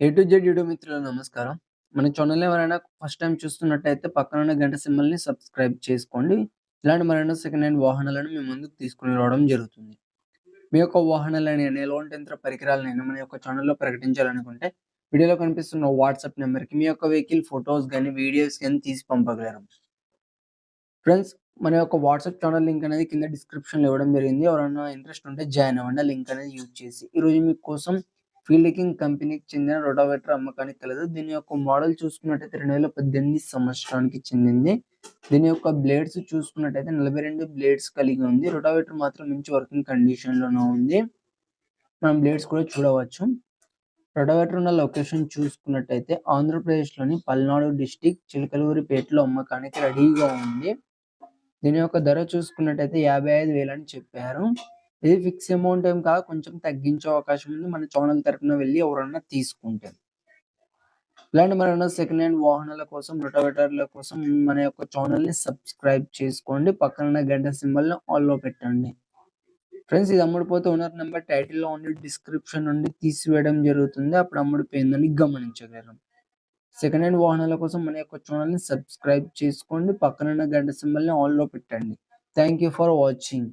A to Z YouTube మిత్రులు నమస్కారం. మన ఛానల్ ఎవరైనా ఫస్ట్ టైం చూస్తున్నట్టయితే పక్కన ఉన్న గంట సింబల్‌ని సబ్స్క్రైబ్ చేసుకోండి. ఇలాంటి మరెన్నో సెకండ్ హ్యాండ్ వాహనాలను మీ ముందుకు తీసుకుని రావడం జరుగుతుంది. మీ యొక్క వాహనాలని అయినా, ఎలాంటి యంత్ర పరికరాలని మన యొక్క ఛానల్‌లో ప్రకటించాలనుకుంటే వీడియోలో కనిపిస్తున్న వాట్సాప్ నెంబర్కి మీ యొక్క వెహికల్ ఫోటోస్ గాని, వీడియోస్ కానీ తీసి పంపగలరు. ఫ్రెండ్స్ మన యొక్క వాట్సాప్ ఛానల్ లింక్ అనేది కింద డిస్క్రిప్షన్‌లో ఇవ్వడం జరిగింది. ఎవరైనా ఇంట్రెస్ట్ ఉంటే జాయిన్ అవ్వండి. లింక్ అనేది యూజ్ చేసి. ఈరోజు మీకోసం ఫీల్డింగ్ కంపెనీకి చెందిన రోటావేటర్ అమ్మకానికి కలదు. దీని యొక్క మోడల్ చూసుకున్నట్టయితే 2018 సంవత్సరానికి చెందింది. దీని యొక్క బ్లేడ్స్ చూసుకున్నట్టయితే 42 బ్లేడ్స్ కలిగి ఉంది. రోటావేటర్ మాత్రం మంచి వర్కింగ్ కండిషన్‌లోనే ఉంది. మనం బ్లేడ్స్ కూడా చూడవచ్చు. రోటావేటర్ ఉన్న లొకేషన్ చూసుకున్నట్టయితే ఆంధ్రప్రదేశ్‌లోని పల్నాడు డిస్ట్రిక్ట్ చిలకలూరిపేటలో అమ్మకానికి రెడీగా ఉంది. దీని యొక్క ధర చూసుకున్నట్టయితే 55,000 అని చెప్పారు. ఇది ఫిక్స్ అమౌంట్ ఏం కాదు. కొంచెం తగ్గించే అవకాశం ఉంది. మన ఛానల్ తరపున వెళ్ళి ఎవరన్నా తీసుకుంటే. ఇలాంటి మన సెకండ్ హ్యాండ్ వాహనాల కోసం, రోటావేటర్ల కోసం మన యొక్క ఛానల్‌ని సబ్స్క్రైబ్ చేసుకోండి. పక్కన గంట సింబల్‌ని ఆల్‌లో పెట్టండి. ఫ్రెండ్స్ ఇది అమ్ముడుపోతే ఓనర్ నెంబర్ టైటిల్‌లో ఉండి డిస్క్రిప్షన్ నుండి తీసివేయడం జరుగుతుంది. అప్పుడు అమ్ముడిపోయిందని గమనించగలరు. సెకండ్ హ్యాండ్ వాహనాల కోసం మన యొక్క ఛానల్‌ని సబ్స్క్రైబ్ చేసుకోండి. పక్కన ఉన్న గంట సింబల్‌ని ఆల్‌లో పెట్టండి. Thank you for watching.